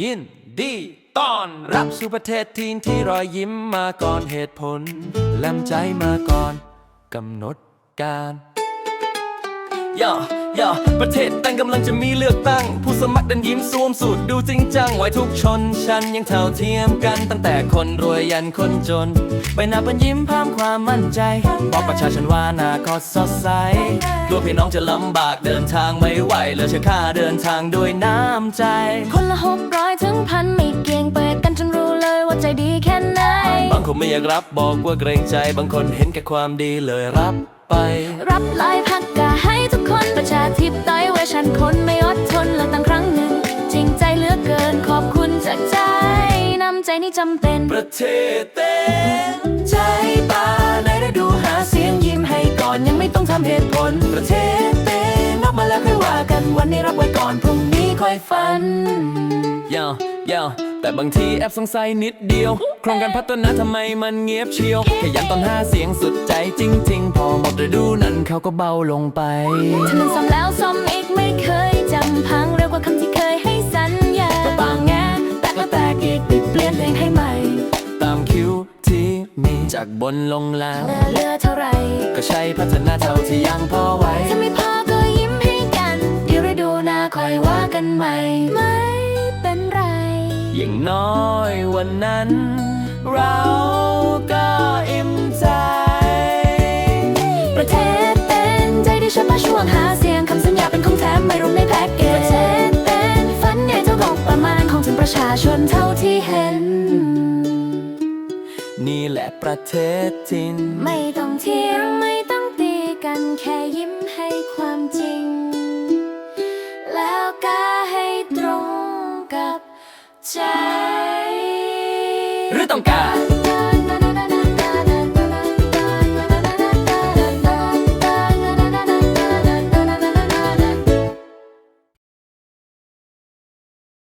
ยินดีต้อนรับสู่ประเทศทีนที่รอยยิ้มมาก่อนเหตุผลแลมใจมาก่อนกำหนดการย่อย่อประเทศตั้งกำลังจะมีเลือกตั้ง ผู้สมัครดันยิ้มสวมสูตรดูจริงจัง ไว้ทุกชนชั้นยังเท่าเทียมกัน ตั้งแต่คนรวยยันคนจนใบหน้าเป็นยิ้มพร้ามความมั่นใจ บอกประชาชนว่าอนาคตสดใสกลัวพี่น้องจะลำบากเดินทางไม่ไหวเหลือเชื่อค่าเดินทางด้วยน้ำใจ คนละหกร้อย ถึงพันไม่เกี่ยงเปิดกันจนรู้เลยว่าใจดีแค่ไหน บางคนไม่อยากรับบอกว่าเกรงใจ บางคนเห็นแก่ความดีเลยรับไป รับหลายพักกะให้ทุกคนประชาธิปไตยเวอร์ชันคนไม่อดทนเลือกตั้งครั้งหนึ่ง จริงใจเหลือกเกินขอบคุณจากใจนำใจนี่จำเป็นประเทศเต้นใจป่าในฤดูหาเสียงยิ้มให้ก่อนยังไม่ต้องทำเหตุผลประเทศเต้นออกมาแล้วค่อยว่ากันวันนี้รับไว้ก่อนพรุ่งนี้ค่อยฝัน ยาวยาวแต่บางทีแอบสงสัยนิดเดียว โครงการพัฒนาทำไมมันเงียบเชียวแค่ยันตอนหาเสียงสุดใจจริง ๆ พอหมดฤดูนั้นเขาก็เบาลงไปถนนซ่อมแล้วซ่อมอีกไม่เคยจำพังเร็วกว่าคำที่เคยให้สัญญาบางแงแตกแล้วแตกอีกปิดเปลี่ยนเพลงให้ใหม่ ตามคิวที่มีจากบนลงล่างเหลือเหลือเท่าไหรก็ใช้พัฒนาเท่าที่ยังพอไหวถ้าไม่พอก็ยิ้มให้กันเดี๋ยวฤดูหน้าคอยว่ากันใหม่ไม่เป็นไร อย่างน้อยวันนั้น เราก็อิ่มใจ ประเทศเต้นใจที่ฉันมาช่วงหาเสียงคำสัญญาเป็นของแถมไม่รวมในแพ็กเกจประเทศเต้นฝันใหญ่เท่ากับประมาณของถึงประชาชนเท่าที่เห็น นี่แหละประเทศทินไม่ต้องเถียงไม่ต้องตีกันแค่ยิ้มให้ความจริง แล้วก็ให้ตรงกับ ใจ หรือต้องการ